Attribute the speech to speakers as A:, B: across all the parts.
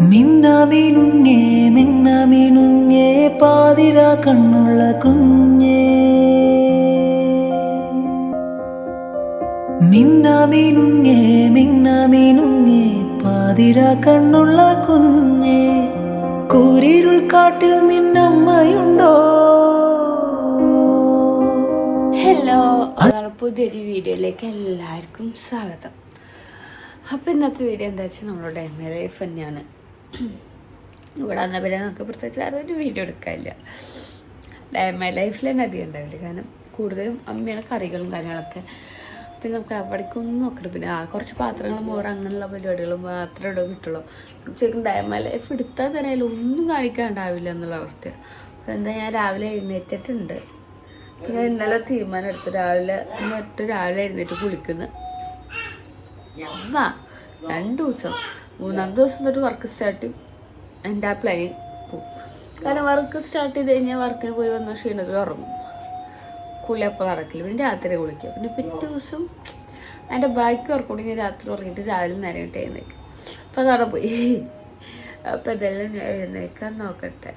A: മിന്നാമിനുങ്ങേ മിന്നാമിനുങ്ങേ പാതിര കണ്ണുള്ള കുഞ്ഞേ. മിന്നാമിനുങ്ങേ മിന്നാമിനുങ്ങേ പാതിര കണ്ണുള്ള കുഞ്ഞേ. കൂരിരുൾ കാട്ടിൽ നിന്നമ്മയുണ്ടോ?
B: ഹലോ പുതിയൊരു വീഡിയോയിലേക്ക് എല്ലാവർക്കും സ്വാഗതം. അപ്പോൾ ഇന്നത്തെ വീഡിയോ എന്താ വെച്ചാൽ നമ്മളുടെ എം എ ലൈഫ് തന്നെയാണ്. ഇവിടെ വന്ന പിന്നെ നമുക്ക് പ്രത്യേകിച്ച് വേറെ ഒരു വീഡിയോ എടുക്കാനില്ല. മൈ ലൈഫിൽ തന്നെ അധികം ഉണ്ടാവില്ല. കാരണം കൂടുതലും അമ്മയാണ് കറികളും കാര്യങ്ങളൊക്കെ. പിന്നെ നമുക്ക് അവിടേക്കൊന്നും നോക്കണം പിന്നെ ആ കുറച്ച് പാത്രങ്ങൾ മോറ് അങ്ങനെയുള്ള പരിപാടികൾ മാത്രമേ ഇവിടെ കിട്ടുള്ളൂ. ശരിക്കും ഡയമ ലൈഫ് എടുത്താൽ തന്നെ ഒന്നും കാണിക്കാണ്ടാവില്ല എന്നുള്ള അവസ്ഥയാണ് അപ്പം എന്താ ഞാൻ രാവിലെ എഴുന്നേറ്റിട്ടുണ്ട്. പിന്നെ ഇന്നലെ തീരുമാനം എടുത്തു രാവിലെ മറ്റു രാവിലെ എഴുന്നേറ്റ് കുളിക്കുന്നു. ചുമ്മാ രണ്ട് ദിവസം. മൂന്നാം ദിവസം തൊട്ട് വർക്ക് സ്റ്റാർട്ട് എന്റെ ആ പ്ലാൻ പോവും. കാരണം വർക്ക് സ്റ്റാർട്ട് ചെയ്ത് കഴിഞ്ഞാൽ വർക്കിന് പോയി വന്ന ക്ഷീണത്തിൽ ഉറങ്ങും. കുളി അപ്പോൾ നടക്കില്ല. പിന്നെ രാത്രി കുളിക്കുക പിന്നെ പിറ്റേ ദിവസം എന്റെ ബാക്കി വർക്ക് കൂടി ഞാൻ രാത്രി ഉറങ്ങിയിട്ട് രാവിലെ നേരിട്ട് എഴുന്നേക്കും. അപ്പോൾ അതവിടെ പോയി. അപ്പം ഇതെല്ലാം ഞാൻ എഴുന്നേക്കാൻ നോക്കട്ടെ.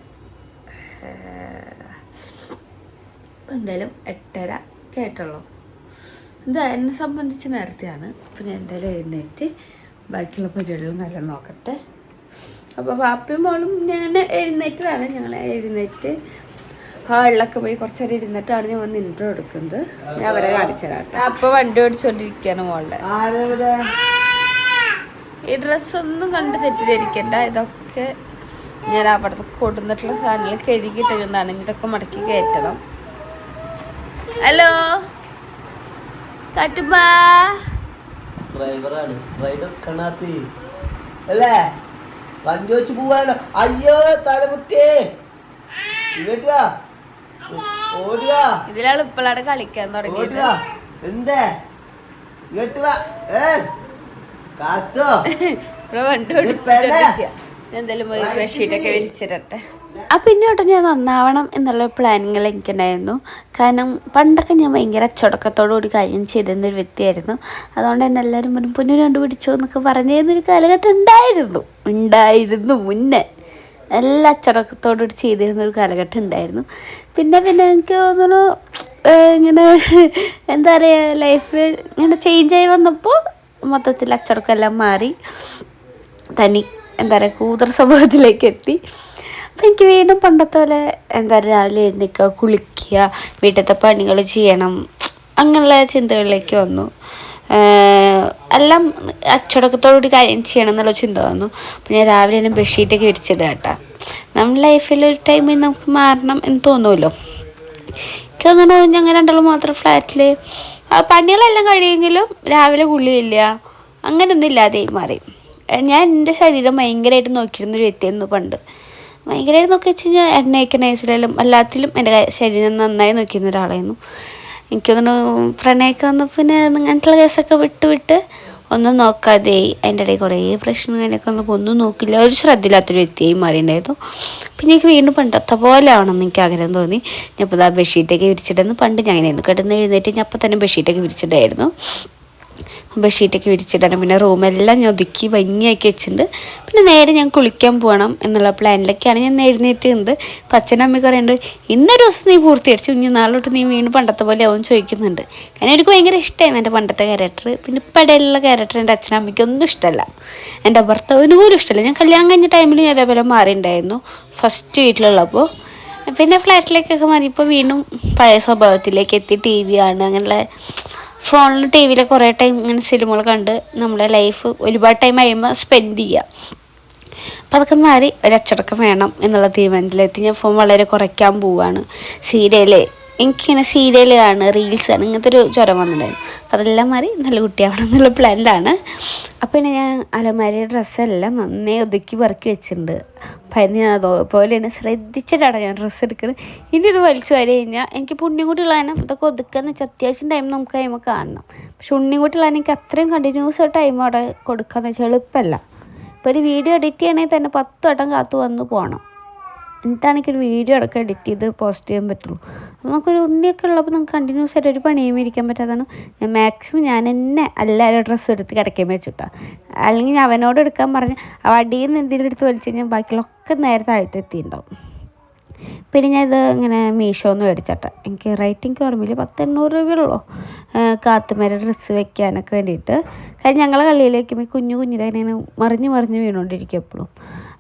B: അപ്പം എന്തായാലും എട്ടര കേട്ടുള്ളൂ എന്താ എന്നെ സംബന്ധിച്ച് നേരത്തെയാണ്. അപ്പം ഞാൻ എന്തായാലും എഴുന്നേറ്റ് ബാക്കിയുള്ള പരിപാടികളും നല്ല നോക്കട്ടെ. അപ്പോൾ വാപ്പയും മോളും ഞാൻ എഴുന്നേറ്റതാണ്. ഞങ്ങൾ എഴുന്നേറ്റ് ഹാളിലൊക്കെ പോയി കുറച്ച് നേരം ഇരുന്നിട്ടാണ് ഞാൻ വന്ന് ഇൻട്രോ എടുക്കുന്നത്. ഞാൻ അവരെ കാണിച്ചു അപ്പൊ അപ്പോൾ വണ്ടി ഓടിച്ചോണ്ടിരിക്കാണ് മോളെ. ഈ ഡ്രസ്സൊന്നും കണ്ട് തെറ്റിദ്ധരിക്കണ്ട. ഇതൊക്കെ ഞാൻ അവിടെ കൊടുന്നിട്ടുള്ള സാധനങ്ങൾ കഴുകിയിട്ടിരുന്നതാണ് ഇതൊക്കെ മടക്കി കയറ്റണം. ഹലോ? കാറ്റുമ്പാ?
C: ഡ്രൈവറാണ് റൈഡർ കണാപ്പി അല്ലേ? വണ്ടി വെച്ച് പോവാനോ? അയ്യോ തലമുട്ടേ. ഇങ്ങോട്ട് ഓടുക
B: ഇതിലാണ് ഇപ്പോഴാണ് കളിക്കാൻ തുടങ്ങിയത്.
C: എന്തേ? ഇങ്ങോട്ട് വാ. ഏ? കാറ്റോ?
B: ഇവിടെ വണ്ടി
C: ഇത്
B: എന്തായാലും ഒരു ബെഡ്ഷീറ്റൊക്കെ വിരിച്ചിരട്ടെ ആ പിന്നെ ഞാൻ നന്നാവണം എന്നുള്ള പ്ലാനിങ്ങൾ എനിക്കുണ്ടായിരുന്നു. കാരണം പണ്ടൊക്കെ ഞാൻ ഭയങ്കര അച്ചടക്കത്തോടു കൂടി കാര്യം ചെയ്തിരുന്ന ഒരു വ്യക്തിയായിരുന്നു. അതുകൊണ്ട് തന്നെ എല്ലാവരും പറഞ്ഞു പൊന്നു കണ്ടുപിടിച്ചോ എന്നൊക്കെ പറഞ്ഞിരുന്നൊരു കാലഘട്ടം ഉണ്ടായിരുന്നു. ഉണ്ടായിരുന്നു മുന്നേ. എല്ലാ അച്ചടക്കത്തോടു കൂടി ചെയ്തിരുന്ന ഒരു കാലഘട്ടം ഉണ്ടായിരുന്നു. പിന്നെ പിന്നെ എനിക്ക് തോന്നുന്നു ഇങ്ങനെ എന്താ പറയുക ലൈഫ് ഇങ്ങനെ ആയി വന്നപ്പോൾ മൊത്തത്തിൽ അച്ചടക്കമെല്ലാം മാറി. തനി എന്താ പറയുക കൂതറ സ്വഭാവത്തിലേക്ക് എത്തി. അപ്പം എനിക്ക് വീണ്ടും പണ്ടത്തെ പോലെ എന്താ പറയുക രാവിലെ എഴുന്നേൽക്കുക കുളിക്കുക വീട്ടിലത്തെ പണികൾ ചെയ്യണം അങ്ങനെയുള്ള ചിന്തകളിലേക്ക് വന്നു. എല്ലാം അച്ചടക്കത്തോടുകൂടി കാര്യം ചെയ്യണം എന്നുള്ള ചിന്ത വന്നു. അപ്പം ഞാൻ രാവിലെ തന്നെ ബെഡ്ഷീറ്റൊക്കെ വിരിച്ചിടുക കേട്ടോ. നമ്മുടെ ലൈഫിൽ ഒരു ടൈമിൽ നമുക്ക് മാറണം എന്ന് തോന്നുമല്ലോ എനിക്ക് തോന്നുന്നു ഞങ്ങൾ രണ്ടാളും മാത്രം ഫ്ലാറ്റിൽ പണികളെല്ലാം കഴിയുമെങ്കിലും രാവിലെ കുളിയില്ല അങ്ങനെയൊന്നും ഇല്ലാതെ മാറി. ഞാൻ എന്റെ ശരീരം ഭയങ്കരമായിട്ട് നോക്കിയിരുന്നൊരു വ്യക്തിയായിരുന്നു പണ്ട്. ഭയങ്കരമായിട്ട് നോക്കി വെച്ച് കഴിഞ്ഞാൽ എണ്ണയൊക്കെ നൈസിലും എല്ലാത്തിലും എന്റെ ശരീരം നന്നായി നോക്കിയിരുന്ന ഒരാളായിരുന്നു. എനിക്ക് പ്രണയമൊക്കെ വന്നപ്പോൾ പിന്നെ അങ്ങനത്തെ കേസൊക്കെ വിട്ട് വിട്ട് ഒന്നും നോക്കാതെ അതിന്റെ ഇടയിൽ കുറേ പ്രശ്നം അങ്ങനെയൊക്കെ വന്നപ്പോൾ ഒന്നും നോക്കില്ല. ഒരു ശ്രദ്ധയില്ലാത്തൊരു വ്യക്തിയായി മാറിയിട്ടുണ്ടായിരുന്നു. പിന്നെ എനിക്ക് വീണ്ടും പണ്ടത്തെ പോലെ ആവണമെന്ന് എനിക്ക് ആഗ്രഹം തോന്നി. ഞാൻ ഇപ്പോൾ ആ ബെഡ്ഷീറ്റൊക്കെ വിരിച്ചിട്ടുണ്ടെന്ന് പണ്ട് ഞാൻ അങ്ങനെയായിരുന്നു കിടന്ന് എഴുന്നേറ്റ് ഞാൻ അപ്പം തന്നെ ബെഡ്ഷീറ്റൊക്കെ വിരിച്ചിട്ടായിരുന്നു ബെഡ്ഷീറ്റൊക്കെ വിരിച്ചിട്ടാണ് പിന്നെ റൂമെല്ലാം ഞാൻ ഒതുക്കി ഭംഗിയാക്കി വെച്ചിട്ടുണ്ട്. പിന്നെ നേരെ ഞാൻ കുളിക്കാൻ പോകണം എന്നുള്ള പ്ലാനിലൊക്കെയാണ് ഞാൻ എഴുന്നേറ്റുന്നത് അപ്പം അച്ഛനും അമ്മയ്ക്ക് പറയുന്നുണ്ട് ഇന്നൊരു ദിവസം നീ പൂർത്തീകരിച്ചു ഇനി നാളോട്ട് നീ വീണ്ടും പണ്ടത്തെ പോലെ അവൻ ചോദിക്കുന്നുണ്ട്. കാരണം എനിക്ക് ഭയങ്കര ഇഷ്ടമായിരുന്നു എന്റെ പണ്ടത്തെ ക്യാരക്ടർ പിന്നെ ഇപ്പം ഇടയിലുള്ള ക്യാരക്ടർ എന്റെ അച്ഛനും അമ്മയ്ക്കൊന്നും ഇഷ്ടമല്ല. എന്റെ ഭർത്താവിന് പോലും ഇഷ്ടമല്ല. ഞാൻ കല്യാണം കഴിഞ്ഞ ടൈമിൽ ഞാൻ അതേപോലെ മാറിയിട്ടുണ്ടായിരുന്നു. ഫസ്റ്റ് വീട്ടിലുള്ളപ്പോൾ പിന്നെ ഫ്ലാറ്റിലേക്കൊക്കെ മാറിയപ്പോൾ വീണ്ടും പഴയ സ്വഭാവത്തിലേക്ക് എത്തി. ടി വി ആണ് അങ്ങനെയുള്ള ഫോണിൽ ടി വിയിൽ കുറേ ടൈം ഇങ്ങനെ സിനിമകൾ കണ്ട് നമ്മുടെ ലൈഫ് ഒരുപാട് ടൈം കഴിയുമ്പോൾ സ്പെൻഡ് ചെയ്യുക അപ്പം അതൊക്കെ മാറി ഒരു അച്ചടക്കം വേണം എന്നുള്ള തീരുമാനത്തിലെത്തി. ഞാൻ ഫോൺ വളരെ കുറയ്ക്കാൻ പോവുകയാണ് സീരിയൽ എനിക്കിങ്ങനെ സീരിയൽ കാണുക റീൽസ് ആണ് ഇങ്ങനത്തെ ഒരു ജ്വരം വന്നിട്ടുണ്ടായിരുന്നു. അപ്പം അതെല്ലാം മാറി നല്ല കുട്ടിയാവണം എന്നുള്ള പ്ലാനിലാണ്. അപ്പോൾ പിന്നെ ഞാൻ അലമാരിയുടെ ഡ്രസ്സെല്ലാം നന്നേ ഒതുക്കി പറക്കി വെച്ചിട്ടുണ്ട്. അപ്പം ഞാൻ അതുപോലെ തന്നെ ശ്രദ്ധിച്ചിട്ടാണ് ഞാൻ ഡ്രസ്സ് എടുക്കുന്നത് ഇനി ഇത് വലിച്ചു വരെ കഴിഞ്ഞാൽ എനിക്ക് പുണ്യം കൂടി ഉള്ള കാരണം ഇതൊക്കെ ഒതുക്കാന്ന് വെച്ചാൽ അത്യാവശ്യം ടൈം നമുക്ക് കഴിയുമ്പോൾ കാണണം. പക്ഷെ ഉണ്ണിയും കൂട്ടി എനിക്ക് അത്രയും കണ്ടിന്യൂസ് ടൈം അവിടെ കൊടുക്കാന്ന് വെച്ചാൽ എളുപ്പമല്ല. ഇപ്പോൾ ഒരു വീഡിയോ എഡിറ്റ് ചെയ്യണമെങ്കിൽ തന്നെ പത്ത് വട്ടം കാത്തു വന്ന് പോകണം എന്നിട്ടാണെങ്കിൽ ഒരു വീഡിയോ അടക്കം എഡിറ്റ് ചെയ്ത് പോസ്റ്റ് ചെയ്യാൻ പറ്റുള്ളൂ. അപ്പോൾ നമുക്കൊരു ഉണ്ണിയൊക്കെ ഉള്ളപ്പോൾ നമുക്ക് കണ്ടിന്യൂസ് ആയിട്ട് ഒരു പണിയും ഇരിക്കാൻ പറ്റാതാണ് ഞാൻ മാക്സിമം ഞാൻ തന്നെ എല്ലാവരും ഡ്രസ്സ് എടുത്ത് കിടക്കാൻ വെച്ചിട്ടാ. അല്ലെങ്കിൽ ഞാൻ അവനോട് എടുക്കാൻ പറഞ്ഞ് അവ അടിയിൽ നിന്ന് എന്തെങ്കിലും എടുത്ത് വലിച്ചു കഴിഞ്ഞാൽ ബാക്കിയുള്ളൊക്കെ നേരെ താഴ്ത്തെത്തിയിട്ടുണ്ടാവും പിന്നെ ഞാൻ ഇത് ഇങ്ങനെ മീഷോന്ന് മേടിച്ചട്ടെ. എനിക്ക് റേറ്റിംഗ് ഓർമ്മയില്ല. പത്ത് എണ്ണൂറ് രൂപയുള്ളൂ കാത്തുമേര ഡ്രസ്സ് വെക്കാനൊക്കെ വേണ്ടിയിട്ട്. കാര്യം ഞങ്ങളെ കള്ളിയിലേക്ക് കുഞ്ഞു കുഞ്ഞിലെ ഇങ്ങനെ മറിഞ്ഞ് മറിഞ്ഞ് വീണുകൊണ്ടിരിക്കും എപ്പോഴും.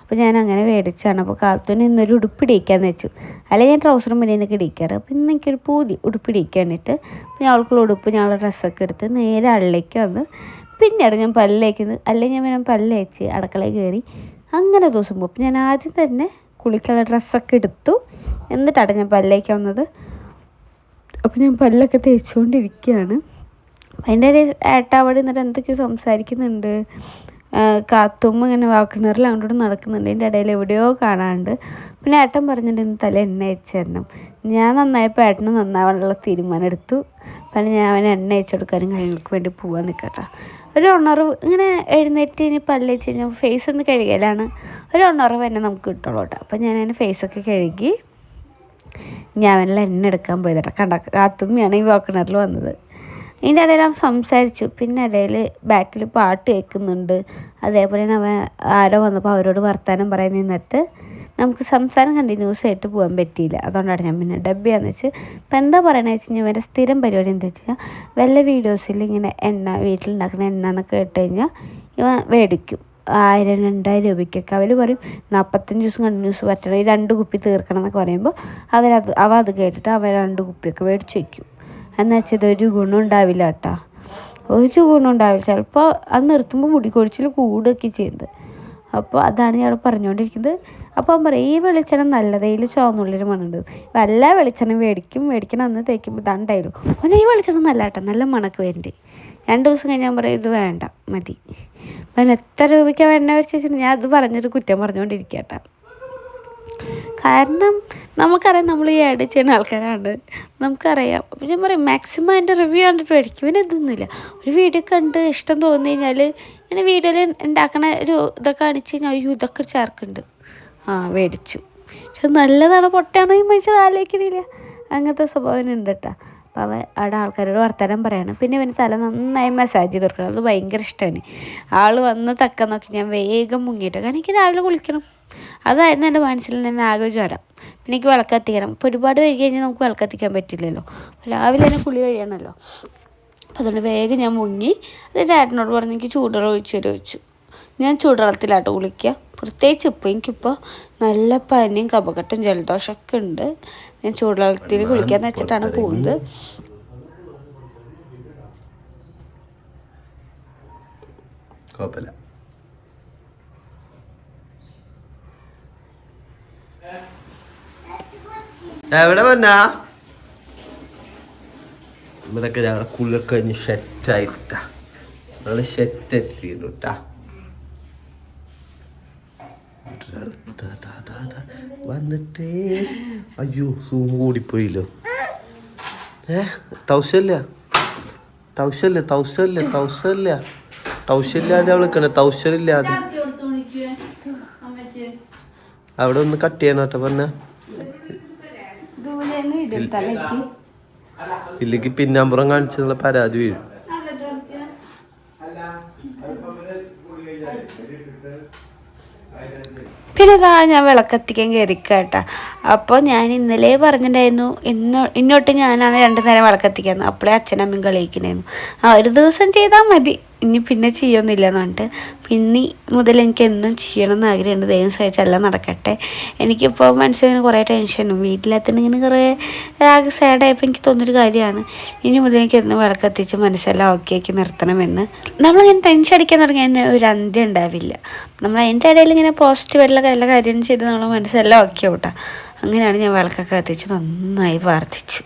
B: അപ്പോൾ ഞാൻ അങ്ങനെ മേടിച്ചാണ്. അപ്പോൾ കാത്തുവിന് ഇന്നൊരു ഉടുപ്പിടിക്കാന്ന് വെച്ചു. അല്ലെങ്കിൽ ഞാൻ ട്രൗസറും മുന്നേനൊക്കെ ഇടിക്കാറ് അപ്പോൾ ഇന്ന് എനിക്കൊരു പൂതി ഉടുപ്പിടിക്കാൻ വേണ്ടിയിട്ട് അപ്പോൾ ഞാൻ അവൾക്കുള്ള ഉടുപ്പ് ഞങ്ങളുടെ ഡ്രസ്സൊക്കെ എടുത്ത് നേരെ അള്ളിലേക്ക് വന്ന് പിന്നീട് ഞാൻ പല്ലേക്കുന്നത് അല്ലെങ്കിൽ ഞാൻ വേണം പല്ലേച്ച് അടുക്കളയിൽ കയറി അങ്ങനെ ദിവസം പോകും അപ്പോൾ ഞാൻ ആദ്യം തന്നെ കുളിക്കുള്ള ഡ്രസ്സൊക്കെ എടുത്തു. എന്നിട്ടാണ് ഞാൻ പല്ലേക്ക് വന്നത്. അപ്പോൾ ഞാൻ പല്ലൊക്കെ തേച്ചുകൊണ്ടിരിക്കുകയാണ്. അതിന്റെ ഏട്ട അവിടെ നിന്നിട്ട് എന്തൊക്കെയോ സംസാരിക്കുന്നുണ്ട്. കാത്തുമ്മ ഇങ്ങനെ വാക്കിണറിൽ അങ്ങോട്ട് നടക്കുന്നുണ്ട്. എന്റെ ഇടയിൽ എവിടെയോ കാണാണ്ട് പിന്നെ ഏട്ടൻ പറഞ്ഞിട്ടുണ്ട് തല എണ്ണ അയച്ചു തരണം ഞാൻ നന്നായപ്പോൾ ഏട്ടന് നന്നാവാനുള്ള തീരുമാനം എടുത്തു. പിന്നെ ഞാൻ അവനെ എണ്ണ അയച്ചു കൊടുക്കാനും കാര്യങ്ങൾക്ക് വേണ്ടി പോവാൻ നിൽക്കട്ടെ. ഒരു ഉണർവ് ഇങ്ങനെ എഴുന്നേറ്റ് ഇനി പല്ലയച്ച് കഴിഞ്ഞാൽ ഫേസ് ഒന്ന് കഴുകലാണ്. ഒരു ഉണർവ് തന്നെ നമുക്ക് കിട്ടുള്ളൂ കേട്ടോ അപ്പം ഞാൻ അതിന് ഫേസൊക്കെ കഴുകി ഞാൻ അവനെല്ലാം എണ്ണ എടുക്കാൻ പോയതേട്ടാ. കണ്ട കാത്തുമ്മയാണ് ഈ വാക്കിണറിൽ വന്നത്. ഇതിന്റെ ഇടയിൽ സംസാരിച്ചു. പിന്നെ ഇടയിൽ ബാക്കിൽ പാട്ട് കേൾക്കുന്നുണ്ട്. അതേപോലെ അവൻ ആരോ വന്നപ്പോൾ അവരോട് വർത്തമാനം പറയാൻ നിന്നിട്ട് നമുക്ക് സംസാരം കണ്ടിന്യൂസ് ആയിട്ട് പോകാൻ പറ്റിയില്ല. അതുകൊണ്ടാണ് ഞാൻ പിന്നെ ഡബ്ബിയാന്ന് വെച്ച് ഇപ്പം എന്താ പറയണത് വെച്ച് കഴിഞ്ഞാൽ ഇവരെ സ്ഥിരം പരിപാടി എന്താ വെച്ച് കഴിഞ്ഞാൽ വല്ല വീഡിയോസിൽ ഇങ്ങനെ എണ്ണ വീട്ടിലുണ്ടാക്കുന്ന എണ്ണ എന്നൊക്കെ കേട്ട് കഴിഞ്ഞാൽ ഇവ മേടിക്കും. ആയിരം രണ്ടായിരം രൂപയ്ക്കൊക്കെ അവർ പറയും നാൽപ്പത്തഞ്ച് ദിവസം കണ്ടിന്യൂസ് പറ്റണം. ഈ രണ്ട് കുപ്പി തീർക്കണം എന്നൊക്കെ പറയുമ്പോൾ അവരത് അവ അത് കേട്ടിട്ട് അവർ രണ്ട് കുപ്പിയൊക്കെ മേടിച്ച് വയ്ക്കും. എന്ന് വെച്ചത് ഒരു ഗുണം ഉണ്ടാവില്ല കേട്ടോ ഒരു ഗുണം ഉണ്ടാവില്ല. ചിലപ്പോൾ അത് നിർത്തുമ്പോൾ മുടിക്കൊഴിച്ചിൽ കൂടുകയൊക്കെ ചെയ്യുന്നത്. അപ്പോൾ അതാണ് ഞാൻ പറഞ്ഞുകൊണ്ടിരിക്കുന്നത് അപ്പോൾ അവൻ പറയും ഈ വെളിച്ചെണ്ണ നല്ലത് ഇതിൽ ചുവന്നുള്ളിൽ മണുണ്ട്. വല്ല വെളിച്ചെണ്ണ മേടിക്കും മേടിക്കണം അന്ന് തേക്കുമ്പോൾ തണ്ടായാലും അവനെ ഈ വെളിച്ചെണ്ണ നല്ല കേട്ടോ നല്ല മണക്ക് വേണ്ടി രണ്ട് ദിവസം കഴിഞ്ഞാൽ ഞാൻ പറയും ഇത് വേണ്ട മതി. അവൻ എത്ര രൂപയ്ക്കാണ് വേണ്ട വെച്ചാൽ ഞാൻ അത് പറഞ്ഞിട്ട് കുറ്റം പറഞ്ഞുകൊണ്ടിരിക്കട്ടെ കേട്ടോ കാരണം നമുക്കറിയാം നമ്മൾ ഈ ആഡ് ചെയ്യുന്ന ആൾക്കാരാണ്. നമുക്കറിയാം. അപ്പം ഞാൻ പറയും മാക്സിമം അതിന്റെ റിവ്യൂ കണ്ടിട്ട് മേടിക്കും പിന്നെ ഇതൊന്നുമില്ല. ഒരു വീഡിയോ കണ്ട് ഇഷ്ടം തോന്നി കഴിഞ്ഞാൽ ഇങ്ങനെ വീഡിയോയിൽ ഉണ്ടാക്കണ ഒരു ഇതൊക്കെ കാണിച്ച് കഴിഞ്ഞാൽ അയ്യോ ഇതൊക്കെ ചേർക്കുന്നുണ്ട് ആ മേടിച്ചു. പക്ഷെ നല്ലതാണ്. പൊട്ടാണ് ഈ മനുഷ്യൻ ആലോചിക്കുന്നില്ല. അങ്ങനത്തെ സ്വഭാവം ഉണ്ട് കേട്ടോ അപ്പോൾ അവൻ അവിടെ ആൾക്കാരോട് വർത്തമാനം പറയണം. പിന്നെ ഇവന് തല നന്നായി മസാജ് ചെയ്ത് കൊടുക്കണം. അത് ഭയങ്കര ഇഷ്ടമാണ് ആൾ വന്ന് തക്ക നോക്കി ഞാൻ വേഗം മുങ്ങിയിട്ട് കാരണം എനിക്ക് രാവിലെ കുളിക്കണം. അതായിരുന്നു എന്റെ മനസ്സിൽ നിന്ന് ആകെ ജ്വരം. എനിക്ക് വിളക്കത്തിക്കണം. ഇപ്പോൾ ഒരുപാട് വൈകി കഴിഞ്ഞാൽ നമുക്ക് വിളക്കത്തിക്കാൻ പറ്റില്ലല്ലോ. രാവിലെ തന്നെ കുളി കഴിയണമല്ലോ അപ്പോൾ അതുകൊണ്ട് വേഗം ഞാൻ മുങ്ങി. അത് ചേട്ടനോട് പറഞ്ഞ് എനിക്ക് ചൂടുവെള്ളം ഒഴിച്ചു ചോദിച്ചു. ഞാൻ ചൂടുവെള്ളത്തിലാട്ടോ കുളിക്കുക. പ്രത്യേകിച്ച് ഇപ്പോൾ എനിക്കിപ്പോൾ നല്ല പനിയും കപകട്ടും ജലദോഷമൊക്കെ ഉണ്ട്. ഞാൻ ചൂടുവെള്ളത്തിൽ കുളിക്കാന്ന് വെച്ചിട്ടാണ് പോകുന്നത്.
C: കുഴപ്പമില്ല. എവിടെ വന്നാ ഇവിടൊക്കെ ഞങ്ങളെ കുളിയൊക്കെ കഴിഞ്ഞ് ഷെറ്റായിട്ടാ ഞങ്ങൾ ഷെറ്റ് എത്തിയിട്ടാ വന്നിട്ടേ. അയ്യോ സൂം കൂടിപ്പോയില്ലോ. ഏ തൗശല്ല തൗശല്ല തൗശല്ല തൗസല്ല തൗസില്ലാതെ വിളിക്കണേ തൗശലില്ലാതെ അവിടെ ഒന്ന് കട്ട് ചെയ്യണം കേട്ടോ പറഞ്ഞ ഇല്ലെങ്കിൽ പിന്നാമ്പുറം കാണിച്ചെന്നുള്ള പരാതി വീഴും
B: പിന്നെ ഇതാ ഞാൻ വിളക്കത്തിക്കാൻ കയറിക്കാട്ടാ. അപ്പോൾ ഞാൻ ഇന്നലെ പറഞ്ഞിട്ടുണ്ടായിരുന്നു ഇന്നോ ഇന്നോട്ട് ഞാനാണ് രണ്ടു നേരം വിളക്കത്തിക്കുന്നത്. അപ്പോഴേ അച്ഛനമ്മയും കളിയിക്കണായിരുന്നു ആ ഒരു ദിവസം ചെയ്താൽ മതി. ഇനി പിന്നെ ചെയ്യൊന്നുമില്ല എന്ന് പറഞ്ഞിട്ട് പിന്നെ മുതൽ എനിക്ക് എന്നും ചെയ്യണം എന്ന് ആഗ്രഹമുണ്ട് ദൈവം സഹിച്ചെല്ലാം നടക്കട്ടെ. എനിക്കിപ്പോൾ മനസ്സിന് കുറേ ടെൻഷനും വീട്ടിലെത്തിന് ഇങ്ങനെ കുറേ ആകെ സാഡായപ്പോൾ എനിക്ക് തോന്നിയൊരു കാര്യമാണ്. ഇനി മുതൽ എനിക്ക് എന്നും വിളക്കെത്തിച്ച് മനസ്സെല്ലാം ഓക്കെ ആക്കി നിർത്തണമെന്ന്. നമ്മളിങ്ങനെ ടെൻഷൻ അടിക്കാൻ തുടങ്ങിയാൽ അതിന് ഒരു അന്ത്യം ഉണ്ടാവില്ല. നമ്മൾ അതിന്റെ ഇടയിൽ ഇങ്ങനെ പോസിറ്റീവ് ആയിട്ടുള്ള എല്ലാ കാര്യം ചെയ്ത് നമ്മൾ മനസ്സെല്ലാം ഓക്കെ ആവട്ടെ. അങ്ങനെയാണ് ഞാൻ വിളക്കൊക്കെ കത്തിച്ച് നന്നായി പ്രാർത്ഥിച്ചു.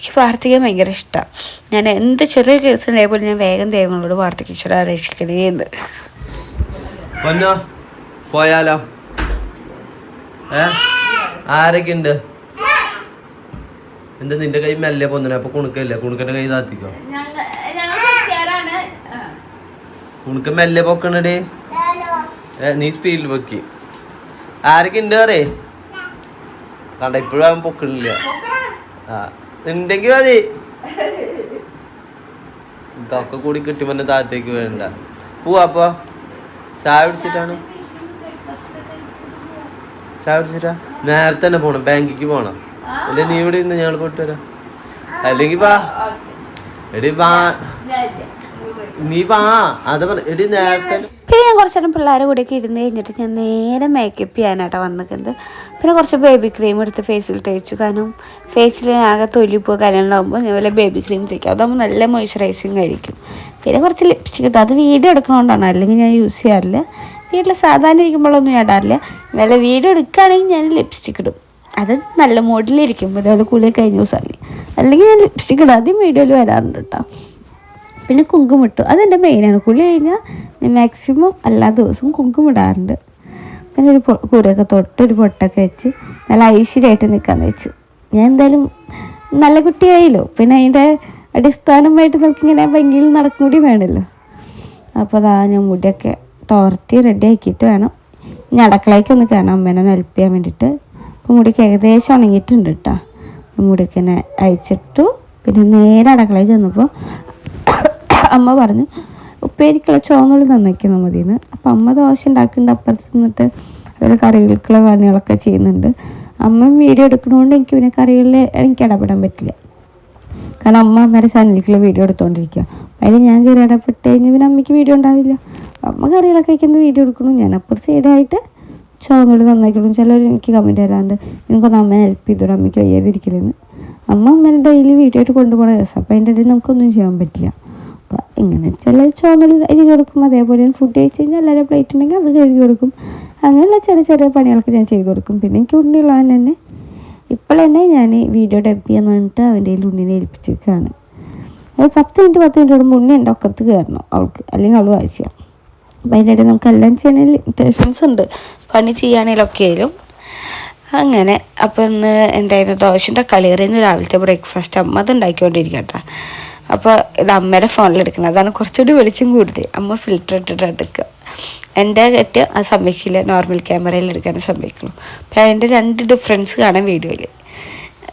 B: എനിക്ക് പ്രാർത്ഥിക്കാൻ ഭയങ്കര ഇഷ്ടമാണ് ഞാൻ എന്ത് ചെറിയ കേസ് ഉണ്ടായപ്പോൾ ഞാൻ വേഗം ദൈവങ്ങളോട് പ്രാർത്ഥിക്കും ഈശ്വര രക്ഷിക്കണേ എന്ന്.
C: പോയാലോ? ആരൊക്കെ ഉണ്ട് എന്താ നിന്റെ കൈ മെല്ലെ പൊന്നനെ അപ്പൊ കുണുക്കല്ലേ? കുണുക്കന്റെ കൈ താത്തിക്കോ? കുണുക്ക മെല്ലെ പൊക്കണടേ. നീ സ്പീഡിൽ പൊക്കി. ആരൊക്കെ ഉണ്ട് പറയേ? കണ്ട ഇപ്പോഴും അവൻ പൊക്കണില്ല. ആ. ഉണ്ടെങ്കി മതി. ഇതൊക്കെ കൂടി കിട്ടി എന്നെ താഴത്തേക്ക് വേണ്ട പോവാ അപ്പൊ. ചായ പിടിച്ചിട്ടാണ് ചായ പിടിച്ചിട്ടാ നേരത്തെ തന്നെ പോണം. ബാങ്കിക്ക് പോണം. അല്ലെ നീ ഇവിടെ ഇരുന്ന് ഞങ്ങൾ പോയിട്ട് വരാം. അല്ലെങ്കിൽ വാ. എടി വാ. നീ വാ. അത് പറ. എടി നേരത്തെ
B: പിന്നെ ഞാൻ കുറച്ചേരം പിള്ളേരെ കൂടെയൊക്കെ ഇരുന്ന് കഴിഞ്ഞിട്ട് ഞാൻ നേരെ മേക്കപ്പ് ചെയ്യാനായിട്ടാണ് വന്നിരിക്കുന്നത്. പിന്നെ കുറച്ച് ബേബി ക്രീം എടുത്ത് ഫേസിൽ തേച്ചു. കാരണം ഫേസിൽ ആകെ തൊലി തൊലിപ്പോ കാര്യങ്ങളുണ്ടാകുമ്പോൾ ഞാൻ വല്ല ബേബി ക്രീം തേക്കും. അതാകുമ്പോൾ നല്ല മോയ്സ്ചറൈസിങ് ആയിരിക്കും. പിന്നെ കുറച്ച് ലിപ്സ്റ്റിക് ഇട്ടു. അത് വീഡിയോ എടുക്കുന്നതുകൊണ്ടാണ് അല്ലെങ്കിൽ ഞാൻ യൂസ് ചെയ്യാറില്ല. വീട്ടിൽ സാധാരണ ഇരിക്കുമ്പോഴൊന്നും ഞാൻ ഇടാറില്ല. വല്ല വീഡിയോ എടുക്കുകയാണെങ്കിൽ ഞാൻ ലിപ്സ്റ്റിക് ഇടും. അത് നല്ല മോഡിലിരിക്കും. അതായത് കുളി കഴിഞ്ഞ ദിവസമല്ലേ. അല്ലെങ്കിൽ ഞാൻ ലിപ്സ്റ്റിക് ആദ്യം വീഡിയോയിൽ വരാറുണ്ട് കേട്ടോ. പിന്നെ കുങ്കുമിട്ടു അതെന്റെ മെയിനാണ് കുളി കഴിഞ്ഞാൽ ഞാൻ മാക്സിമം എല്ലാ ദിവസവും കുങ്കുമം പൊ- കൂരയൊക്കെ തൊട്ട് ഒരു പൊട്ടൊക്കെ വെച്ച് നല്ല ഐശ്വര്യമായിട്ട് നിൽക്കാന്ന് വെച്ചു. ഞാൻ എന്തായാലും നല്ല കുട്ടിയായല്ലോ. പിന്നെ അതിന്റെ അടിസ്ഥാനമായിട്ട് നമുക്കിങ്ങനെ ഭംഗിയിൽ നടക്കും കൂടി വേണമല്ലോ. അപ്പോൾ അതാ ഞാൻ മുടിയൊക്കെ തോർത്തി റെഡി ആക്കിയിട്ട് വേണം. ഇനി അടുക്കളയ്ക്ക് ഒന്ന് കയറണം. അമ്മേനെ ഒന്ന് വേണ്ടിയിട്ട്. അപ്പോൾ മുടിയൊക്കെ ഏകദേശം ഉണങ്ങിയിട്ടുണ്ട് കേട്ടോ. മുടിയൊക്കെ ഇങ്ങനെ അയച്ചിട്ടു പിന്നെ നേരെ അടുക്കളയിൽ ചെന്നപ്പോൾ അമ്മ പറഞ്ഞു ഉപ്പേരിക്കുള്ള ചോന്നൽ നന്നാക്കിയാൽ മതിയെന്ന്. അപ്പം അമ്മ ദോശ ഉണ്ടാക്കുന്നുണ്ട്. അപ്പുറത്ത് നിന്നിട്ട് അതിൽ കറികൾക്കുള്ള പണികളൊക്കെ ചെയ്യുന്നുണ്ട്. അമ്മ വീഡിയോ എടുക്കണോണ്ട് എനിക്ക് പിന്നെ കറികളിൽ എനിക്ക് ഇടപെടാൻ പറ്റില്ല. കാരണം അമ്മ അമ്മയുടെ ചാനലിലേക്കുള്ള വീഡിയോ എടുത്തുകൊണ്ടിരിക്കുക അതിൽ ഞാൻ കയറി ഇടപെട്ട് കഴിഞ്ഞാൽ പിന്നെ അമ്മയ്ക്ക് വീഡിയോ ഉണ്ടാവില്ല. അമ്മ കറികളൊക്കെ വയ്ക്കുന്ന വീഡിയോ എടുക്കണം ഞാൻ അപ്പുറത്ത് സൈഡായിട്ട് ചോന്നൽ നന്നാക്കണം ചിലർ എനിക്ക് കമന്റ് തരാറുണ്ട് എനിക്കൊന്ന് അമ്മേനെ ഹെൽപ്പ് ചെയ്തോളൂ അമ്മയ്ക്ക് വയ്യാതിരിക്കലെന്ന്. അമ്മ അമ്മേനെ ഡെയിലി വീഡിയോ ആയിട്ട് കൊണ്ടുപോകുന്ന ദിവസം. അപ്പോൾ അതിന്റെ ഇടയിൽ നമുക്കൊന്നും ചെയ്യാൻ പറ്റില്ല. അപ്പോൾ ഇങ്ങനെ ചില ചോന്നൽ അരി കൊടുക്കും അതേപോലെ ഫുഡ് കഴിച്ച് കഴിഞ്ഞാൽ എല്ലാവരും പ്ലേറ്റ് ഉണ്ടെങ്കിൽ അത് കഴുകി കൊടുക്കും. അങ്ങനെയുള്ള ചെറിയ ചെറിയ പണികളൊക്കെ ഞാൻ ചെയ്ത് കൊടുക്കും. പിന്നെ എനിക്ക് ഉണ്ണിയുള്ളവൻ തന്നെ. ഇപ്പോൾ തന്നെ ഞാൻ വീഡിയോ ഡബ് ചെയ്യാന്ന് പറഞ്ഞിട്ട് അവന്റെ കയ്യിൽ ഉണ്ണിനെ ഏൽപ്പിച്ചിരിക്കുകയാണ് അത് പത്ത് മിനിറ്റ് പത്ത് മിനിറ്റ് കൂടുമ്പോൾ ഉണ്ണി എന്റെ ഒക്കത്ത് കയറണം. അവൾക്ക് അല്ലെങ്കിൽ അവൾ വായിച്ചാൽ അപ്പം അതിന്റെ ഇടയിൽ നമുക്ക് എല്ലാം ചെയ്യുന്നതിൽ ലിമിറ്റേഷൻസ് ഉണ്ട്. പണി ചെയ്യുകയാണെങ്കിലൊക്കെ ആയാലും. അങ്ങനെ അപ്പോൾ ഇന്ന് എന്തായിരുന്നു? ദോശന്റെ കളിയറിയുന്ന രാവിലത്തെ ബ്രേക്ക്ഫാസ്റ്റ് അമ്മ അത് ഉണ്ടാക്കിക്കൊണ്ടിരിക്കട്ടെ അപ്പോൾ ഇത് അമ്മയുടെ ഫോണിൽ എടുക്കുന്നത് അതാണ് കുറച്ചുകൂടി വെളിച്ചം കൂടുതൽ. അമ്മ ഫിൽറ്റർ ഇട്ടിട്ട് എടുക്കുക എന്റെ കറ്റ് അത് സമ്മതിക്കില്ല. നോർമൽ ക്യാമറയിൽ എടുക്കാനും സമ്മതിക്കുള്ളൂ. അപ്പോൾ അതിന്റെ രണ്ട് ഡിഫറൻസ് കാണാം വീഡിയോയിൽ.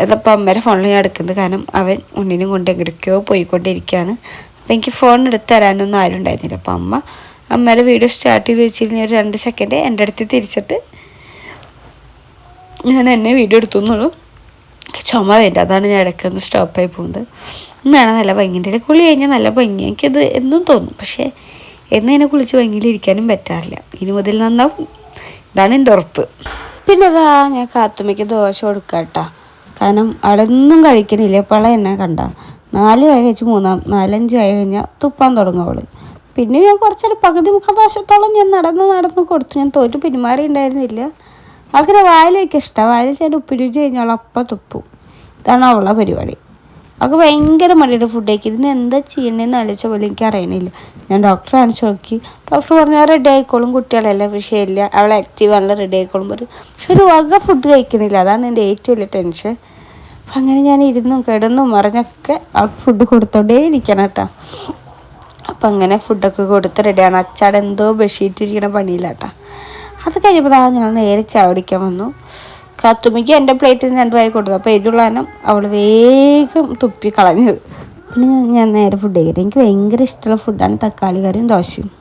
B: അതപ്പോൾ അമ്മയുടെ ഫോണിൽ ഞാൻ എടുക്കുന്നത് കാരണം അവൻ ഉണ്ണിനും കൊണ്ട് എവിടേക്കോ പോയിക്കൊണ്ടിരിക്കുകയാണ്. അപ്പോൾ എനിക്ക് ഫോൺ എടുത്ത് തരാനൊന്നും ആരും ഉണ്ടായിരുന്നില്ല. അപ്പോൾ അമ്മ അമ്മയുടെ വീഡിയോ സ്റ്റാർട്ട് ചെയ്ത് വെച്ചിരുന്ന ഒരു രണ്ട് സെക്കൻഡ് എന്റെ അടുത്ത് തിരിച്ചിട്ട് ഞാൻ എന്നെ വീഡിയോ എടുത്തു എന്നുള്ളൂ. ചുമ വേണ്ട അതാണ് ഞാൻ ഇടയ്ക്കൊന്ന് സ്റ്റോപ്പായി പോകുന്നത്. ഇന്നാണ് നല്ല ഭംഗിന്റെ കുളി കഴിഞ്ഞാൽ നല്ല ഭംഗി. എനിക്കത് എന്നും തോന്നും. പക്ഷേ എന്നെ എന്നെ കുളിച്ച് ഭംഗിയിലിരിക്കാനും പറ്റാറില്ല. ഇനി മുതൽ നന്നാവും. ഇതാണ് എന്റെ ഉറപ്പ്. പിന്നെ അതാ ഞാൻ കാത്തുമ്മയ്ക്ക് ദോശ കൊടുക്കാട്ടാ. കാരണം അവളൊന്നും കഴിക്കണില്ല. ഇപ്പോൾ എന്നെ കണ്ട. നാല് വയ കഴിച്ച് മൂന്നാം നാലഞ്ച് വയ കഴിഞ്ഞാൽ തുപ്പാൻ തുടങ്ങും അവൾ. പിന്നെ ഞാൻ കുറച്ചൊരു പകുതി മുക്കാൽ ദോശത്തോളം ഞാൻ നടന്ന് നടന്ന് കൊടുത്തു. ഞാൻ തോറ്റ്. പിന്മാറി ഉണ്ടായിരുന്നില്ല അവൾക്കിനെ വായിലേക്ക് ഇഷ്ടമാണ് ചേട്ടൻ ഉപ്പിരുചി കഴിഞ്ഞാൽ അവൾ അപ്പം തുപ്പും. ഇതാണ് അവളെ പരിപാടി. അവൾക്ക് ഭയങ്കര മടിയുടെ ഫുഡ് കഴിക്കും ഇതിന് എന്താ ചെയ്യണമെന്ന് ആലോചിച്ച പോലെ എനിക്ക് അറിയണില്ല. ഞാൻ ഡോക്ടറെ കാണിച്ചു നോക്കി. ഡോക്ടർ പറഞ്ഞാൽ റെഡി ആയിക്കോളും കുട്ടികളല്ല. വിഷയമില്ല അവൾ ആക്റ്റീവ് ആണല്ലോ റെഡി ആയിക്കോളും പറയും. പക്ഷെ ഒരു വക ഫുഡ് കഴിക്കണില്ല. അതാണ് എന്റെ ഏറ്റവും വലിയ ടെൻഷൻ അപ്പം അങ്ങനെ ഞാൻ ഇരുന്നും കിടന്നും മറിഞ്ഞൊക്കെ അവൾക്ക് ഫുഡ് കൊടുത്തോണ്ടേ ഇരിക്കണം കേട്ടോ. അപ്പം അങ്ങനെ ഫുഡൊക്കെ കൊടുത്ത് റെഡിയാണ് അച്ചാടെന്തോ ബെഡ്ഷീറ്റ് ഇരിക്കണ പണിയില്ലാട്ടാ അത് കഴിഞ്ഞപ്പോൾ ദാ ഞാൻ നേരെ ചാവടിക്കാൻ വന്നു. കത്തുമ്മിക്ക് എന്റെ പ്ലേറ്റിൽ നിന്ന് വായി കൊടുത്തു. അപ്പോൾ എരിവുള്ള കാരണം അവൾ വേഗം തുപ്പി കളഞ്ഞു. പിന്നെ ഞാൻ- നേരെ ഫുഡ് കഴിക്കട്ടെ. എനിക്ക് ഭയങ്കര ഇഷ്ടമുള്ള ഫുഡാണ് തക്കാളി കറിയും ദോശയും.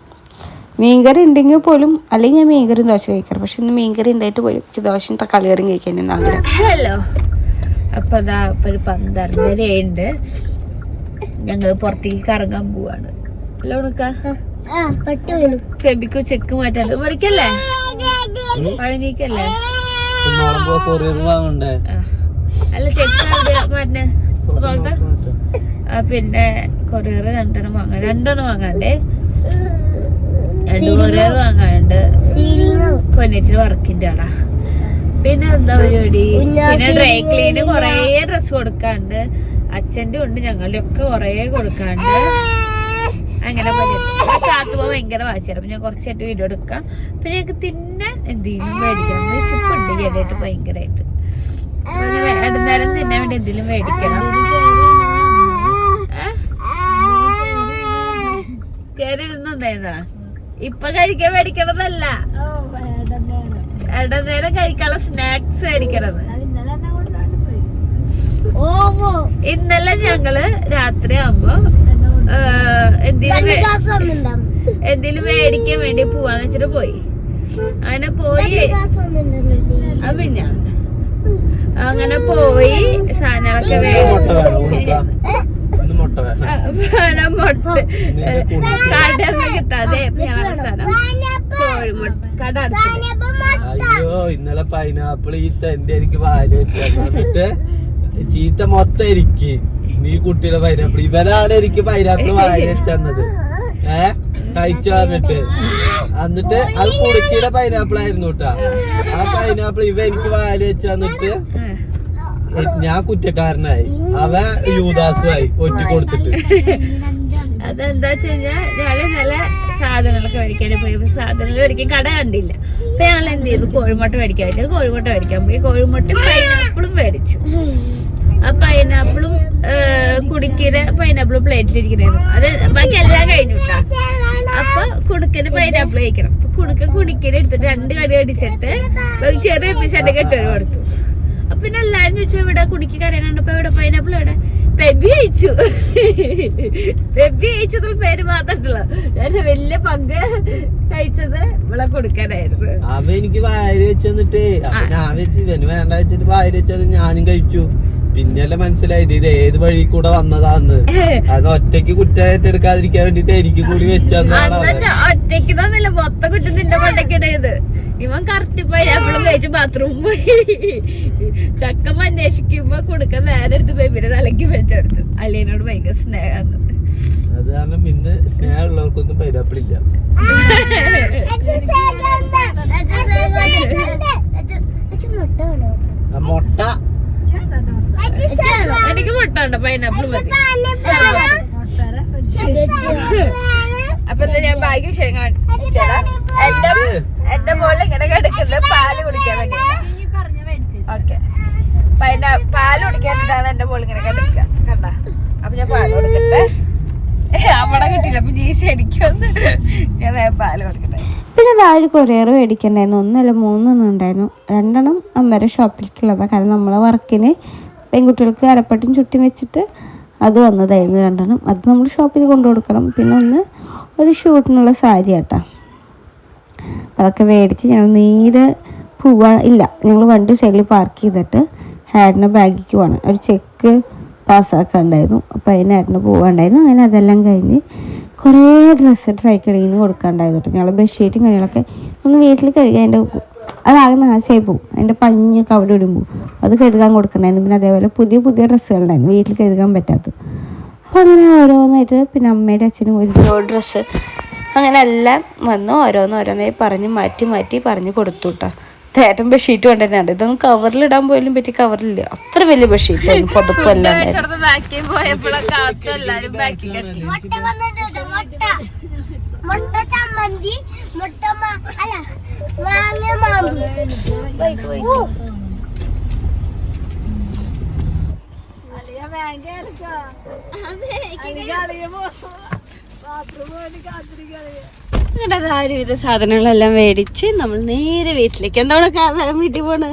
B: മീൻകറി ഉണ്ടെങ്കിൽ പോലും അല്ലെങ്കിൽ ഞാൻ മീൻകറിയും ദോശ കഴിക്കാറ്. പക്ഷെ ഇന്ന് മീൻകറി ഉണ്ടായിട്ട് പോലും എനിക്ക് ദോശയും തക്കാളി കറിയും കഴിക്കാൻ ആഗ്രഹം. ഹലോ. അപ്പോൾ അതാ ഇപ്പോൾ ഒരു പന്ത്രണ്ടരയുണ്ട്. ഞങ്ങൾ പുറത്തേക്ക് കറങ്ങാൻ പോവാണ്. അല്ലോ ഫെബിക്കോ ചെക്ക് മാറ്റാലോ പഠിക്കല്ലേ പഴനിക്കല്ലേ. അല്ല ചെക്ക് പിന്നെ കൊറിയർ രണ്ടെണ്ണം വാങ്ങാൻ രണ്ടെണ്ണം വാങ്ങാണ്ടേ? രണ്ട് കൊറിയർ വാങ്ങാണ്ട് പൊന്നിച്ചിട്ട് വർക്കിന്റെ ആടാ. പിന്നെ എന്താ പരിപാടി? പിന്നെ ഡ്രൈ ക്ലീന് കൊറേ ഡ്രസ് കൊടുക്കാണ്ട്. അച്ഛന്റെ ഉണ്ട് ഞങ്ങളുടെ ഒക്കെ കൊറേ കൊടുക്കാണ്ട്. അങ്ങനെ കാത്തുമ്പോ ഭയങ്കര വാശിയാണ്. അപ്പൊ ഞാൻ കുറച്ചായിട്ട് വീഡിയോ എടുക്കാം. പിന്നെ ഞങ്ങൾക്ക് തിന്നാൻ എന്തെങ്കിലും മേടിക്കണം. വിശപ്പുണ്ട് ഈയിടെയായിട്ട് ഭയങ്കരമായിട്ട് ഇടുന്നേരം തിന്നാൻ വേണ്ടി എന്തെങ്കിലും മേടിക്കണം. ഇരുന്നുണ്ടായിരുന്നാ ഇപ്പൊ കഴിക്കാൻ മേടിക്കണതല്ല.
D: ഇടനേരം കഴിക്കാനുള്ള സ്നാക്സ് മേടിക്കണത്. ഇന്നലെ ഞങ്ങൾ രാത്രി ആവുമ്പോ എന്തെങ്കിലും മേടിക്കാൻ വേണ്ടി പോവാന്ന് വെച്ചിട്ട് പോയി. അങ്ങനെ പോയി. ആ പിന്നെ. അങ്ങനെ പോയി. സാധനങ്ങളൊക്കെ
C: മുട്ട വേണം
D: കിട്ടാതെ അവസാനം കോഴിമുട്ട കട
C: അയ്യോ ഇന്നലെ പൈനാപ്പിൾ ഈ തന്റെ എനിക്ക് എന്നിട്ട് ചീത്ത മൊത്തം എനിക്ക് നീ കുട്ടിയുടെ പൈനാപ്പിൾ ഇവനാണ് എനിക്ക് പൈനാപ്പിൾ വാങ്ങിച്ചത് ഏ? കഴിച്ചു പറഞ്ഞിട്ട് എന്നിട്ട് അത് കുടുക്കിയുടെ പൈനാപ്പിൾ ആയിരുന്നു കേട്ടാ ആ പൈനാപ്പിൾ ഇവ എനിക്ക് വാരി വെച്ച് ഞാൻ കുറ്റക്കാരനായി. അവ യൂദാസുമായി ഒറ്റ കൊടുത്തിട്ട്.
D: അതെന്താ വെച്ച് കഴിഞ്ഞാൽ ഞങ്ങൾ നല്ല സാധനങ്ങളൊക്കെ മേടിക്കാൻ പോയി. സാധനങ്ങൾ മേടിക്കാൻ കട കണ്ടില്ല. അപ്പൊ ഞങ്ങൾ എന്ത് ചെയ്തു? കോഴിമുട്ട മേടിക്കാൻ. വെച്ചാൽ കോഴിമുട്ട മേടിക്കാൻ പോയി. കോഴിമുട്ട പൈനാപ്പിളും മേടിച്ചു. പൈനാപ്പിളും കുടിക്കിന് പൈനാപ്പിളും പ്ലേറ്റിലിരിക്കണായിരുന്നു അത് ബാക്കി എല്ലാം കഴിഞ്ഞു അപ്പൊ കുടുക്കന് പൈനാപ്പിൾ കഴിക്കണം. അപ്പൊ കുടുക്ക കുടിക്കന് എടുത്തിട്ട് രണ്ട് കടി അടിച്ചിട്ട് ചെറിയ പീസ് കെട്ടൊരു കൊടുത്തു. അപ്പൊ പിന്നെ എല്ലാരും ചോദിച്ചു ഇവിടെ കുടിക്ക് അപ്പൊ ഇവിടെ പൈനാപ്പിൾ ഇവിടെ പെബി അയച്ചു പെബി അയച്ചതിൽ പേര് മാത്രല്ല ഞാൻ വലിയ പങ്ക് കഴിച്ചത് ഇവിടെ കൊടുക്കാനായിരുന്നു.
C: അവ എനിക്ക് വാരി വെച്ച് തന്നിട്ട്. അപ്പൊ ഞാൻ വെച്ച് ഇവന് വേണ്ട വെച്ചിട്ട് വെച്ചത് ഞാനും കഴിച്ചു. പിന്നല്ലേ മനസ്സിലായത്? ഇത് ഏത് വഴി കൂടെ വന്നതാന്ന്? അത് ഒറ്റയ്ക്ക് കുറ്റേറ്റെടുക്കാതിരിക്കാൻ എടുക്കാതിരിക്കാൻ വേണ്ടിട്ട് എനിക്ക് കൂടി
D: അന്ന് ഒറ്റയ്ക്ക് തന്നില്ല. മൊത്തം കുറ്റം നിന്റെ പണ്ടക്കിടയത് ഇവൻ കറക്റ്റ് പൈനാപ്പിളും കഴിച്ച് ബാത്റൂമിൽ പോയി. ചക്കമ്മ അന്വേഷിക്കുമ്പോ കൊടുക്കാൻ നേരെ എടുത്ത് ബേബിയുടെ തലക്ക് വെച്ചെടുത്തു അളിയനോട് ഭയങ്കര സ്നേഹം
C: അത് കാരണം ഇന്ന് സ്നേഹമുള്ളവർക്കൊന്നും പൈനാപ്പിൾ ഇല്ല
E: മുട്ട വേണോ
C: ആ മുട്ട
D: എനിക്ക് പൈനാപ്പിൾ മതി അപ്പൊ എന്താ ഞാൻ ബാക്കി വിഷയം കാണിച്ചതാ എന്റെ എന്റെ മോളിൽ ഇങ്ങനെ കിടക്കുന്നത് പാൽ കുടിക്കാൻ വേണ്ടി ഓക്കെ. പൈനാ പാൽ കുടിക്കാനായിട്ടാണ് എന്റെ മോളിൽ ഇങ്ങനെ കിടക്കുക. കണ്ട? അപ്പൊ ഞാൻ പാൽ കൊടുക്കട്ടെ. അവിടെ കിട്ടില്ല അപ്പൊ നീ ശരിക്കൊന്ന് ഞാൻ പാൽ കൊടുക്കട്ടെ.
B: പിന്നെ ഇതാ ഒരു കൊറിയർ മേടിക്കണ്ടായിരുന്നു. ഒന്നല്ല മൂന്നെണ്ണം ഉണ്ടായിരുന്നു. രണ്ടെണ്ണം അമ്മയുടെ ഷോപ്പിലേക്കുള്ളതാണ് കാരണം നമ്മളെ വർക്കിന് പെൺകുട്ടികൾക്ക് അരപ്പട്ടും ചുട്ടി വെച്ചിട്ട് അത് വന്നതായിരുന്നു രണ്ടെണ്ണം. അത് നമ്മൾ ഷോപ്പിൽ കൊണ്ടു കൊടുക്കണം. പിന്നെ ഒന്ന് ഒരു ഷൂട്ടിനുള്ള സാരി ആട്ടാ. അതൊക്കെ മേടിച്ച് ഞങ്ങൾ നേരെ പോവാ ഇല്ല ഞങ്ങൾ വണ്ടി സൈഡിൽ പാർക്ക് ചെയ്തിട്ട് ഹാഡിന്റെ ബാഗിക്ക് പോകണം ഒരു ചെക്ക് പാസ്സാക്കാണ്ടായിരുന്നു അപ്പോൾ അതിന് ഹാഡിന് പോകാണ്ടായിരുന്നു അങ്ങനെ അതെല്ലാം കഴിഞ്ഞ് കുറേ ഡ്രസ്സ് ഡ്രൈ ക്ലീനിങ് കൊടുക്കാണ്ടായിരുന്നു കേട്ടോ ഞങ്ങൾ ബെഡ്ഷീറ്റും കാര്യങ്ങളൊക്കെ ഒന്ന് വീട്ടിൽ കഴുകാൻ അതിന്റെ അതാകെ നാശമായി പോകും. അതിന്റെ പഞ്ഞൊക്കെ അവിടെ ഇടുമ്പോൾ അത് കഴുകാൻ കൊടുക്കണ്ടായിരുന്നു. പിന്നെ അതേപോലെ പുതിയ പുതിയ ഡ്രസ്സുകളുണ്ടായിരുന്നു വീട്ടിൽ കഴുകാൻ പറ്റാത്തത്. അപ്പോൾ അങ്ങനെ ഓരോന്നായിട്ട് പിന്നെ അമ്മയുടെ അച്ഛനും ഒരു ഡ്രസ്സ്. അങ്ങനെ എല്ലാം വന്ന് ഓരോന്ന് ഓരോന്നായി പറഞ്ഞ് മാറ്റി മാറ്റി പറഞ്ഞ് കൊടുത്തു കേട്ടോ തേട്ടൻ ബെഡ്ഷീറ്റ് കൊണ്ടുതന്നെയാണ് ഇതൊന്നും കവറിലിടാൻ പോലും പറ്റി കവറില്ല അത്ര വലിയ ബെഡ്ഷീറ്റ് പുതപ്പല്ല
E: മുട്ട ചമ്മന്തി. മുട്ട അല്ല.
D: അങ്ങനെ ഒരുവിധ സാധനങ്ങളെല്ലാം മേടിച്ച് നമ്മൾ നേരെ വീട്ടിലേക്ക്. എന്താണ് കാരണം വീട്ടിൽ പോണ്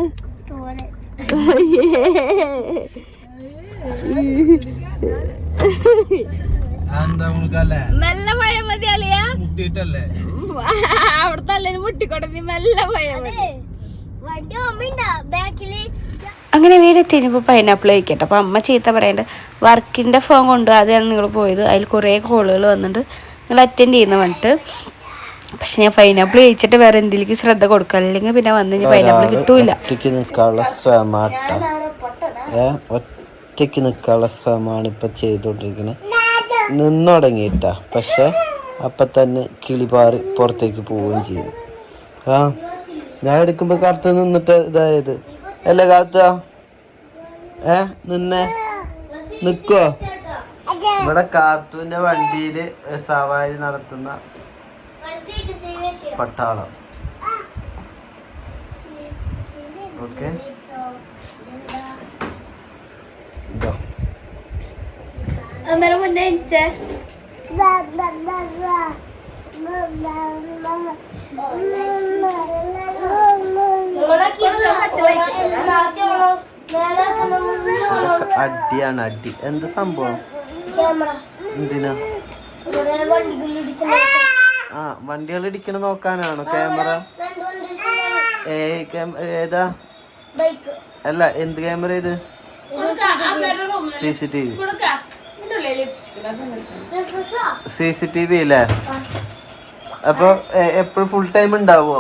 D: നല്ല മഴ മതി
C: അലിയാ
D: അവിടുത്തെ അല്ലേന് മുട്ടിക്കൊടങ്ങി മെല്ലെ പോയാ മതി
E: വണ്ടി ബാക്കിൽ
B: അങ്ങനെ വീട് എത്തിയപ്പോൾ പൈനാപ്പിൾ കഴിക്കട്ടെ. അപ്പോൾ അമ്മ ചീത്ത പറയണ്ട വർക്കിന്റെ ഫോൺ കൊണ്ടുപോകാതെയാണ് നിങ്ങൾ പോയത്. അതിൽ കുറേ കോളുകൾ വന്നിട്ട് നിങ്ങൾ അറ്റൻഡ് ചെയ്യുന്ന പറഞ്ഞിട്ട്. പക്ഷെ ഞാൻ പൈനാപ്പിൾ കഴിച്ചിട്ട് വേറെ എന്തെങ്കിലും ശ്രദ്ധ കൊടുക്കുക അല്ലെങ്കിൽ പിന്നെ വന്ന് കഴിഞ്ഞാൽ പൈനാപ്പിൾ കിട്ടൂല.
C: നിൽക്കാനുള്ള ഒറ്റയ്ക്ക് നിൽക്കാനുള്ള ശ്രമമാണ് ഇപ്പൊ ചെയ്തോണ്ടിരിക്കുന്നത് നിന്നുടങ്ങിയിട്ടാ പക്ഷെ അപ്പൊ തന്നെ കിളിപാറി പുറത്തേക്ക് പോവുകയും ചെയ്യും. ആ ഞാൻ എടുക്കുമ്പോൾ കറുത്ത് നിന്നിട്ട് ഇതായത്. അല്ല കാത്ത ഏ നിന്നേ? നിൽക്കോ ഇവിടെ കാത്തുവിന്റെ വണ്ടിയിൽ സവാരി നടത്തുന്ന പട്ടാളം. ഓക്കെ. ഇതോ. അടിയാണ് അടി. എന്താ സംഭവം? എന്തിനാ? ആ വണ്ടികൾ ഇടിക്കണ നോക്കാനാണോ. ക്യാമറ? ഏതാ? അല്ല എന്ത് ക്യാമറ ഇത്? C C T V. C C T V അല്ലേ അപ്പൊ എപ്പോഴും ഫുൾ ടൈം ഉണ്ടാവോ?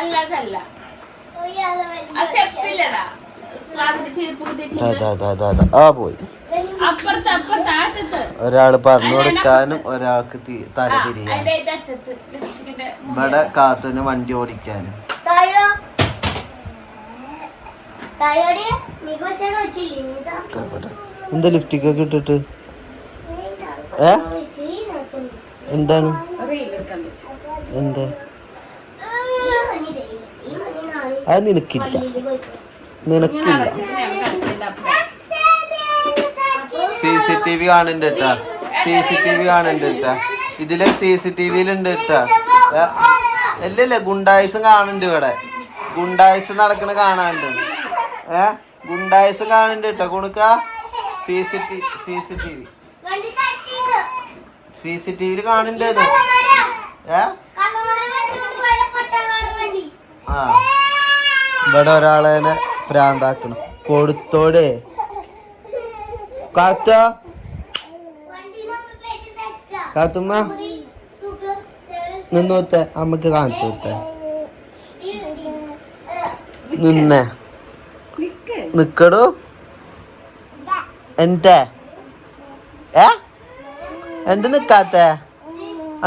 B: അല്ലാതല്ല ആ
C: പോയി. ഒരാൾ പറഞ്ഞു കൊടുക്കാനും ഒരാൾക്ക് തല തിരിയാനും. ഇവിടെ കാത്തുന് വണ്ടി ഓടിക്കാനും
F: തായോ തായോടി നീ കൊച്ചാണ് വെച്ചില്ലേ നീ ഇതാ.
C: ഇവിടെ. എന്താ ലിപ്സ്റ്റിക് ഒക്കെ ഇട്ടിട്ട്? ഏ? എന്താണ്? എന്താ? അത് നിനക്കില്ല. നിനക്കില്ല. സി സി ടി വി കാണുന്നുണ്ട് കേട്ടാ. സി സി ടി വി കാണുന്നുണ്ട് കേട്ടാ. ഇതിലെ സി സി ടി വിയിലുണ്ട് കേട്ടാ. ഇല്ല ഇല്ല ഗുണ്ടായുസും കാണുന്നുണ്ട് ഇവിടെ. ഗുണ്ടായുസ് നടക്കണ കാണാനുണ്ട്. ഏ? ഗുണ്ടായുസും കാണുന്നുണ്ട് കേട്ടോ കുണുക്ക C C T C C T V. C C T വിയിൽ കാണുന്നുണ്ട്. ഏ? ആ. ഇവിടെ ഒരാളെ പ്രാന്താക്കണം. കൊടുത്തോടെ. കാത്ത? കാത്തുമ്മ? നിന്നോത്തെ അമ്മയ്ക്ക് കാണിച്ചു കൊടുത്തേ.
F: ഈ വണ്ടി അല്ല
C: നിന്നെ. നിക്കടോ. എന്റെ ഏ? എന്ത് നിക്കാത്തെ?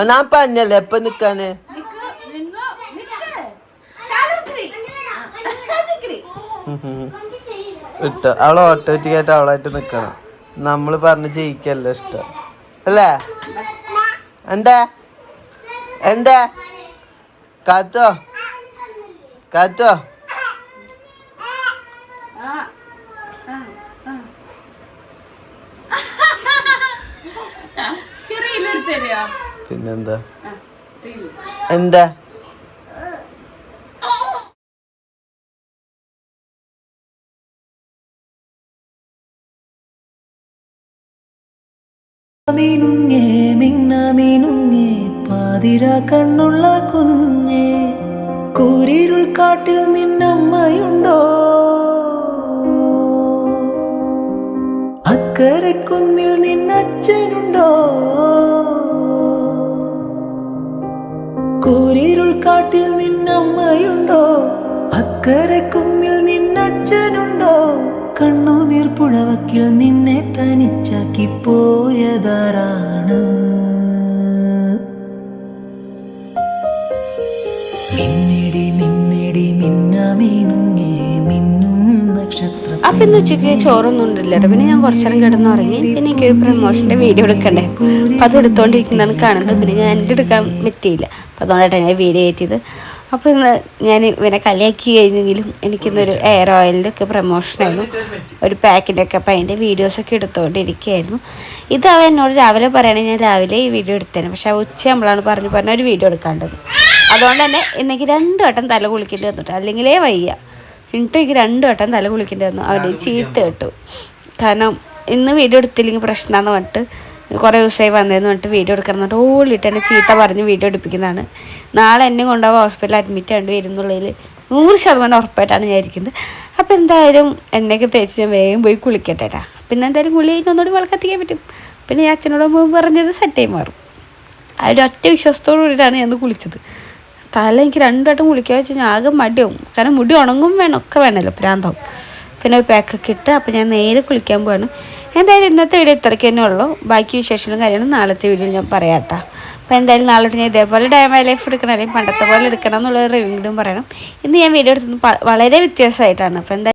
C: ഞാൻ പറഞ്ഞല്ലേ എപ്പ നിക്കാന്? ഇട്ടോ അവൾ ഓട്ടോമാറ്റിക് ആയിട്ട് അവളായിട്ട് നിക്കണം. നമ്മൾ പറഞ്ഞ് ജയിക്കല്ലോ ഇഷ്ടം. അല്ലേ? എന്താ? എന്താ? കാത്തോ? കാത്തോ? പിന്നെന്താ? എന്താ?
A: മിനുങ്ങേ മിന്ന മിനുങ്ങേ പാതിര കണ്ണുള്ള കുഞ്ഞേ കൂരിരുൾ കാട്ടിൽ നിന്നമ്മയുണ്ടോ? അക്കരെ കുന്നിൽ നിന്നച്ഛനുണ്ടോ അക്കരെ കുന്നിൽ നിന്നച്ഛനുണ്ടോ? കണ്ണുനീർ പുഴവക്കിൽ നിന്നെ തനിച്ചാക്കി പോയതാരാണ് മിന്നിടി മിന്നിടി മിന്നാമീനുങ്ങേ മിന്നും നക്ഷത്രം
B: അപ്പൊ ഇന്ന് ഉച്ചയ്ക്ക് ചോറൊന്നും ഉണ്ടല്ലോ പിന്നെ ഞാൻ കുറച്ചേരം കിടന്നു ഉറങ്ങി പിന്നെ എനിക്കൊരു പ്രമോഷന്റെ വീഡിയോ എടുക്കണ്ടേ? അപ്പൊ അത് എടുത്തോണ്ടിരിക്കുന്നതാണ് കാണുന്നത്. പിന്നെ ഞാൻ എന്റെ എടുക്കാൻ പറ്റിയില്ല അപ്പൊ അതുകൊണ്ടായിട്ടാണ് ഞാൻ വീഡിയോ കയറ്റിയത്. അപ്പോൾ ഇന്ന് ഞാൻ ഇവനെ കളിയാക്കി കഴിഞ്ഞെങ്കിലും എനിക്കിന്നൊരു എയർ ഓയിലിന്റെ ഒക്കെ പ്രൊമോഷനായിരുന്നു ഒരു പാക്കിന്റെ ഒക്കെ അപ്പം അതിന്റെ വീഡിയോസൊക്കെ എടുത്തുകൊണ്ടിരിക്കുകയായിരുന്നു ഇത് അവൻ എന്നോട് രാവിലെ പറയുകയാണെങ്കിൽ ഞാൻ രാവിലെ ഈ വീഡിയോ എടുത്തേനെ. പക്ഷെ ആ നമ്മളാണ് പറഞ്ഞു പറഞ്ഞ ഒരു വീഡിയോ എടുക്കാണ്ടത്. അതുകൊണ്ട് തന്നെ ഇന്നെനിക്ക് രണ്ട് വട്ടം തല കുളിക്കേണ്ടി വന്നിട്ട് അല്ലെങ്കിലേ വയ്യ. എന്നിട്ട് എനിക്ക് രണ്ട് വട്ടം തല കുളിക്കേണ്ടി വന്നു. അവിടെ ചീത്ത കേട്ടു. കാരണം ഇന്ന് വീഡിയോ എടുത്തില്ലെങ്കിൽ പ്രശ്നമാണെന്ന് പറഞ്ഞിട്ട് കുറേ ദിവസമായി വന്നതെന്ന് പറഞ്ഞിട്ട് വീഡിയോ എടുക്കണം എന്നിട്ട് എന്നെ ചീത്ത പറഞ്ഞ് വീഡിയോ എടുപ്പിക്കുന്നതാണ്. നാളെ എന്നെ കൊണ്ടുപോകാൻ ഹോസ്പിറ്റലിൽ അഡ്മിറ്റ് ആണ്ട് വരുന്നുള്ളതിൽ നൂറ് ശതമാനം ഉറപ്പായിട്ടാണ് ഞാൻ ഇരിക്കുന്നത്. അപ്പോൾ എന്തായാലും എണ്ണയൊക്കെ തേച്ച് ഞാൻ വേഗം പോയി കുളിക്കട്ടെ ട്ടാ. പിന്നെ എന്തായാലും കുളി കഴിഞ്ഞ് ഒന്നുകൂടി വിളക്കത്തിക്കാൻ പറ്റും. പിന്നെ ഞാൻ അച്ഛനോട് പറഞ്ഞത് സെറ്റായി മാറും. അതിന്റെ ഒറ്റ വിശ്വാസത്തോടു കൂടിയിട്ടാണ് ഞാൻ കുളിച്ചത്. തല എനിക്ക് രണ്ടു വട്ടം കുളിക്കാൻ വെച്ച് ഞാൻ ആകെ മടിയാവും. കാരണം മുടി ഉണങ്ങും വേണം ഒക്കെ വേണമല്ലോ പ്രാന്താവും. പിന്നെ ഒരു പാക്കൊക്കെ ഇട്ട് അപ്പോൾ ഞാൻ നേരെ കുളിക്കാൻ പോവാണ്. എന്തായാലും ഇന്നത്തെ വീഡിയോ ഇത്രയ്ക്ക് തന്നെ ഉള്ളൂ. ബാക്കി വിശേഷങ്ങളും കാര്യങ്ങളും നാളത്തെ വീഡിയോയിൽ ഞാൻ പറയാം കേട്ടോ അപ്പോൾ എന്തായാലും നാളെ ഞാൻ ഇതേപോലെ ഡയമൈ ലൈഫ് എടുക്കണം അല്ലെങ്കിൽ പണ്ടത്തെ പോലെ എടുക്കണം എന്നുള്ള റിവ്യൂടും പറയണം. ഇന്ന് ഞാൻ വീഡിയോ എടുത്തത് വളരെ വ്യത്യാസമായിട്ടാണ്. അപ്പോൾ എന്തായാലും